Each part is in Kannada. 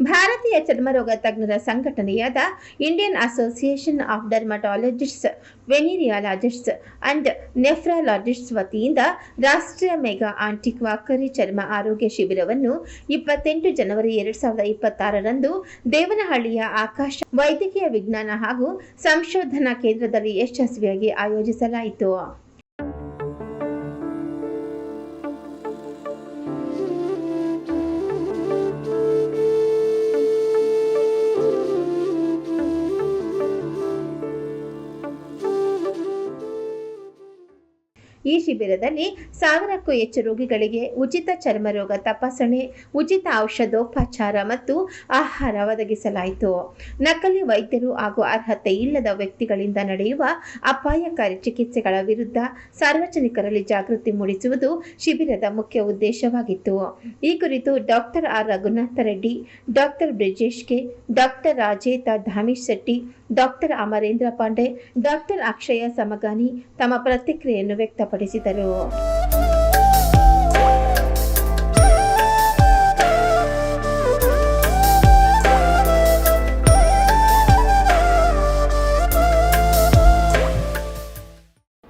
ಭಾರತೀಯ ಚರ್ಮರೋಗ ತಜ್ಞರ ಸಂಘಟನೆಯಾದ Indian association of dermatologists venereologists and nephrologists ವತಿಯಿಂದ ರಾಷ್ಟ್ರೀಯ ಮೆಗಾ ಆಂಟಿಕ್ ವಾಕರಿ ಚರ್ಮ ಆರೋಗ್ಯ ಶಿಬಿರವನ್ನು ಇಪ್ಪತ್ತೆಂಟು ಜನವರಿ ಎರಡ್ ಸಾವಿರದ ಇಪ್ಪತ್ತಾರರಂದು ದೇವನಹಳ್ಳಿಯ ಆಕಾಶ ವೈದ್ಯಕೀಯ ವಿಜ್ಞಾನ ಹಾಗೂ ಸಂಶೋಧನಾ ಕೇಂದ್ರದಲ್ಲಿ ಯಶಸ್ವಿಯಾಗಿ ಆಯೋಜಿಸಲಾಯಿತು. ಈ ಶಿಬಿರದಲ್ಲಿ ಸಾವಿರಕ್ಕೂ ಹೆಚ್ಚು ರೋಗಿಗಳಿಗೆ ಉಚಿತ ಚರ್ಮರೋಗ ತಪಾಸಣೆ, ಉಚಿತ ಔಷಧೋಪಚಾರ ಮತ್ತು ಆಹಾರ ಒದಗಿಸಲಾಯಿತು. ನಕಲಿ ವೈದ್ಯರು ಹಾಗೂ ಅರ್ಹತೆ ಇಲ್ಲದ ವ್ಯಕ್ತಿಗಳಿಂದ ನಡೆಯುವ ಅಪಾಯಕಾರಿ ಚಿಕಿತ್ಸೆಗಳ ವಿರುದ್ಧ ಸಾರ್ವಜನಿಕರಲ್ಲಿ ಜಾಗೃತಿ ಮೂಡಿಸುವುದು ಶಿಬಿರದ ಮುಖ್ಯ ಉದ್ದೇಶವಾಗಿತ್ತು. ಈ ಕುರಿತು doctor R. Raghunatha Reddy doctor Brijesh K doctor Rajeta Dhamish Shetty doctor Amarendra Pandey doctor Akshaya Samagani ತಮ್ಮ ಪ್ರತಿಕ್ರಿಯೆಯನ್ನು ವ್ಯಕ್ತಪಡಿಸಿದರು.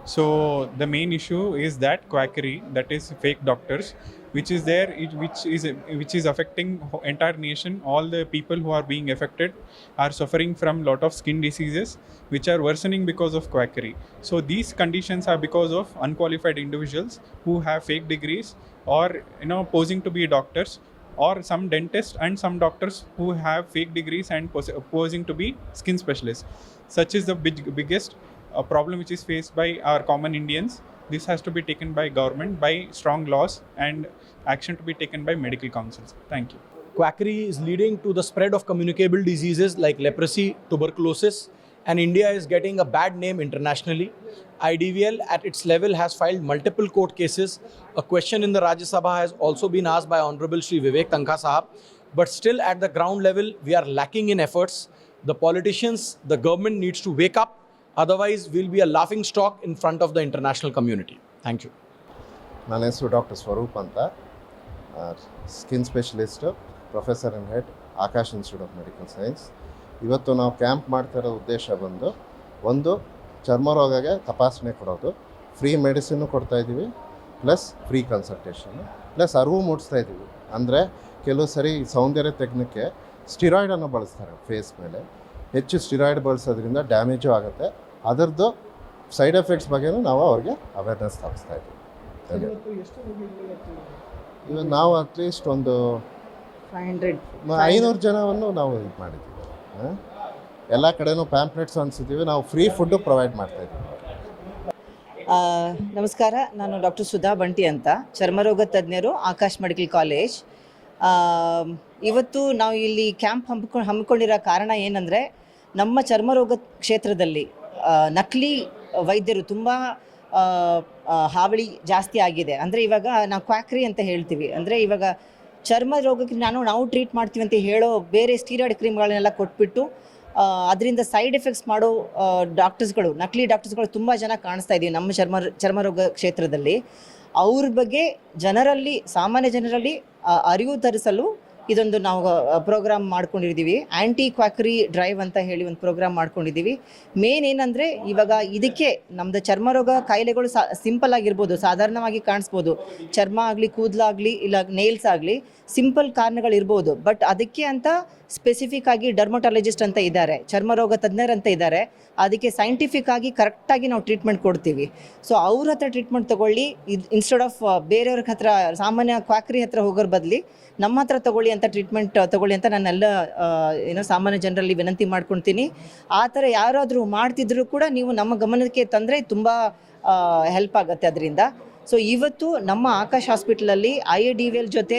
So the main issue is that quackery, that is fake doctors, which is there, which is which is affecting entire nation. All the people who are being affected are suffering from lot of skin diseases, which are worsening because of quackery. So these conditions are because of unqualified individuals who have fake degrees or you know posing to be doctors or some dentists and some doctors who have fake degrees and pos- posing to be skin specialists. Such is the big, biggest uh, problem which is faced by our common Indians. This has to be taken by government by strong laws and action to be taken by medical councils. Thank you. quackery is leading to the spread of communicable diseases like leprosy, tuberculosis, and India is getting a bad name internationally. IDVL at its level has filed multiple court cases. A question in the Rajya Sabha has also been asked by Honorable Shri Vivek Tankha Sahab. But still, at the ground level, we are lacking in efforts. The politicians, the government needs to wake up. Otherwise, will be a laughing stock in front of the international community thank you ನನ್ನ ಹೆಸರು ಡಾಕ್ಟರ್ ಸ್ವರೂಪ್ ಅಂತ skin specialist professor in head Akash institute of medical science ಇವತ್ತು ನಾವು ಕ್ಯಾಂಪ್ ಮಾಡ್ತಾ ಇರೋ ಉದ್ದೇಶ ಬಂದು ಒಂದು ಚರ್ಮ ರೋಗಗೆ ತಪಾಸಣೆ ಕೊಡೋದು. ಫ್ರೀ ಮೆಡಿಸಿನ್ನು ಕೊಡ್ತಾಯಿದ್ದೀವಿ ಪ್ಲಸ್ ಫ್ರೀ ಕನ್ಸಲ್ಟೇಷನ್ನು ಪ್ಲಸ್ ಅರಿವು ಮೂಡಿಸ್ತಾ ಇದ್ದೀವಿ. ಅಂದರೆ ಕೆಲವು ಸರಿ ಸೌಂದರ್ಯ ತೆಗ್ನಕ್ಕೆ ಸ್ಟಿರಾಯ್ಡನ್ನು ಬಳಸ್ತಾರೆ ಫೇಸ್ ಮೇಲೆ. ಹೆಚ್ಚು ಸ್ಟಿರಾಯ್ಡ್ ಬಳಸೋದ್ರಿಂದ ಡ್ಯಾಮೇಜು ಆಗುತ್ತೆ. ಅದರದ್ದು ಸೈಡ್ ಎಫೆಕ್ಟ್ಸ್ ಬಗ್ಗೆನೂ ನಾವು ಅವ್ರಿಗೆ ಅವೇರ್ನೆಸ್ ತರಿಸ್ತಾ ಇದ್ದೀವಿ. ಇವಾಗ ನಾವು ಅಟ್ಲೀಸ್ಟ್ ಒಂದು ಫೈವ್ ಹಂಡ್ರೆಡ್ ಐನೂರು ಜನವನ್ನು ನಾವು ಇದು ಮಾಡಿದ್ದೀವಿ? ಎಲ್ಲ ಕಡೆನೂ ಪ್ಯಾಂಪ್ಲೆಟ್ಸ್ ಅನ್ಸಿದ್ದೀವಿ ನಾವು ಫ್ರೀ ಫುಡ್ಡು ಪ್ರೊವೈಡ್ ಮಾಡ್ತಾ ಇದ್ದೀವಿ. ನಮಸ್ಕಾರ. ನಾನು ಡಾಕ್ಟರ್ ಸುಧಾ ಬಂಟಿ ಅಂತ. ಚರ್ಮರೋಗ ತಜ್ಞರು ಆಕಾಶ್ ಮೆಡಿಕಲ್ ಕಾಲೇಜ್. ಆ, ಇವತ್ತು ನಾವು ಇಲ್ಲಿ ಕ್ಯಾಂಪ್ ಹಮ್ಮಿಕೊಂಡು ಹಮ್ಮಿಕೊಂಡಿರೋ ಕಾರಣ ಏನಂದರೆ ನಮ್ಮ ಚರ್ಮರೋಗ ಕ್ಷೇತ್ರದಲ್ಲಿ ನಕಲಿ ವೈದ್ಯರು ತುಂಬ ಹಾವಳಿ ಜಾಸ್ತಿ ಆಗಿದೆ. ಅಂದರೆ ಇವಾಗ ನಾವು ಕ್ವಾಕ್ರಿ ಅಂತ ಹೇಳ್ತೀವಿ. ಅಂದರೆ ಇವಾಗ ಚರ್ಮ ರೋಗಕ್ಕೆ ನಾನು, ನಾವು ಟ್ರೀಟ್ ಮಾಡ್ತೀವಿ ಅಂತ ಹೇಳೋ ಬೇರೆ ಸ್ಟೀರಾಯ್ಡ್ ಕ್ರೀಮ್ಗಳನ್ನೆಲ್ಲ ಕೊಟ್ಬಿಟ್ಟು ಅದರಿಂದ ಸೈಡ್ ಎಫೆಕ್ಟ್ಸ್ ಮಾಡೋ ಡಾಕ್ಟರ್ಸ್ಗಳು ನಕಲಿ ಡಾಕ್ಟರ್ಸ್ಗಳು ತುಂಬ ಜನ ಕಾಣಿಸ್ತಾ ಇದ್ದೀವಿ ನಮ್ಮ ಚರ್ಮ ಚರ್ಮ ರೋಗ ಕ್ಷೇತ್ರದಲ್ಲಿ. ಅವ್ರ ಬಗ್ಗೆ ಜನರಲ್ಲಿ, ಸಾಮಾನ್ಯ ಜನರಲ್ಲಿ ಅರಿವು ತರಿಸಲು ಇದೊಂದು ನಾವು ಪ್ರೋಗ್ರಾಮ್ ಮಾಡ್ಕೊಂಡಿದ್ದೀವಿ. ಆ್ಯಂಟಿ ಕ್ವಾಕ್ರಿ ಡ್ರೈವ್ ಅಂತ ಹೇಳಿ ಒಂದು ಪ್ರೋಗ್ರಾಮ್ ಮಾಡ್ಕೊಂಡಿದ್ದೀವಿ. ಮೇನ್ ಏನಂದರೆ, ಇವಾಗ ಇದಕ್ಕೆ ನಮ್ಮದು ಚರ್ಮರೋಗ ಕಾಯಿಲೆಗಳು ಸಾ ಸಿಂಪಲ್ ಆಗಿರ್ಬೋದು, ಸಾಧಾರಣವಾಗಿ ಕಾಣಿಸ್ಬೋದು. ಚರ್ಮ ಆಗಲಿ ಕೂದಲಾಗಲಿ ಇಲ್ಲ ನೇಲ್ಸ್ ಆಗಲಿ ಸಿಂಪಲ್ ಕಾರಣಗಳಿರ್ಬೋದು. ಬಟ್ ಅದಕ್ಕೆ ಅಂತ ಸ್ಪೆಸಿಫಿಕ್ ಆಗಿ ಡರ್ಮಟಾಲಜಿಸ್ಟ್ ಅಂತ ಇದ್ದಾರೆ, ಚರ್ಮರೋಗ ತಜ್ಞರಂತ ಇದ್ದಾರೆ. ಅದಕ್ಕೆ ಸೈಂಟಿಫಿಕ್ ಆಗಿ ಕರೆಕ್ಟಾಗಿ ನಾವು ಟ್ರೀಟ್ಮೆಂಟ್ ಕೊಡ್ತೀವಿ. ಸೊ ಅವ್ರ ಹತ್ರ ಟ್ರೀಟ್ಮೆಂಟ್ ತಗೊಳ್ಳಿ. ಇದು ಇನ್ಸ್ಟೆಡ್ ಆಫ್ ಬೇರೆಯವ್ರ ಹತ್ರ, ಸಾಮಾನ್ಯ ಕ್ವಾಕ್ರಿ ಹತ್ರ ಹೋಗೋರ್ ಬದಲಿ, ನಮ್ಮ ಹತ್ರ ತಗೊಳ್ಳಿ ಅಂತ ಟ್ರೀಟ್ಮೆಂಟ್ ತಗೊಳ್ಳಿ ಅಂತ ನಾನೆಲ್ಲ ಏನೋ ಸಾಮಾನ್ಯ ಜನರಲ್ಲಿ ವಿನಂತಿ ಮಾಡ್ಕೊಳ್ತೀನಿ ಆ ಥರ ಯಾರಾದರೂ ಮಾಡ್ತಿದ್ರು ಕೂಡ ನೀವು ನಮ್ಮ ಗಮನಕ್ಕೆ ತಂದರೆ ತುಂಬ ಹೆಲ್ಪ್ ಆಗುತ್ತೆ ಅದರಿಂದ. ಸೊ ಇವತ್ತು ನಮ್ಮ ಆಕಾಶ್ ಹಾಸ್ಪಿಟಲಲ್ಲಿ I A D V L ಜೊತೆ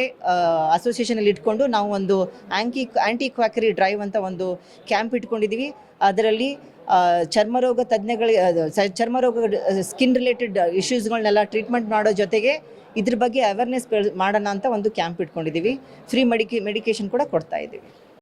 ಅಸೋಸಿಯೇಷನಲ್ಲಿ ಇಟ್ಕೊಂಡು ನಾವು ಒಂದು ಆ್ಯಂಕಿ ಆ್ಯಂಟಿ ಕ್ವಾಕರಿ ಡ್ರೈವ್ ಅಂತ ಒಂದು ಕ್ಯಾಂಪ್ ಇಟ್ಕೊಂಡಿದ್ದೀವಿ ಅದರಲ್ಲಿ ಚರ್ಮರೋಗ ತಜ್ಞಗಳಿಗೆ ಚರ್ಮರೋಗ ಸ್ಕಿನ್ ರಿಲೇಟೆಡ್ ಇಶ್ಯೂಸ್ಗಳನ್ನೆಲ್ಲ ಟ್ರೀಟ್ಮೆಂಟ್ ಮಾಡೋ ಜೊತೆಗೆ ಇದ್ರ ಬಗ್ಗೆ ಅವೇರ್ನೆಸ್ ಮಾಡೋಣ ಅಂತ ಒಂದು ಕ್ಯಾಂಪ್ ಇಟ್ಕೊಂಡಿದ್ದೀವಿ ಫ್ರೀ ಮೆಡಿಕೆ ಮೆಡಿಕೇಶನ್ ಕೂಡ ಕೊಡ್ತಾ ಇದ್ದೀವಿ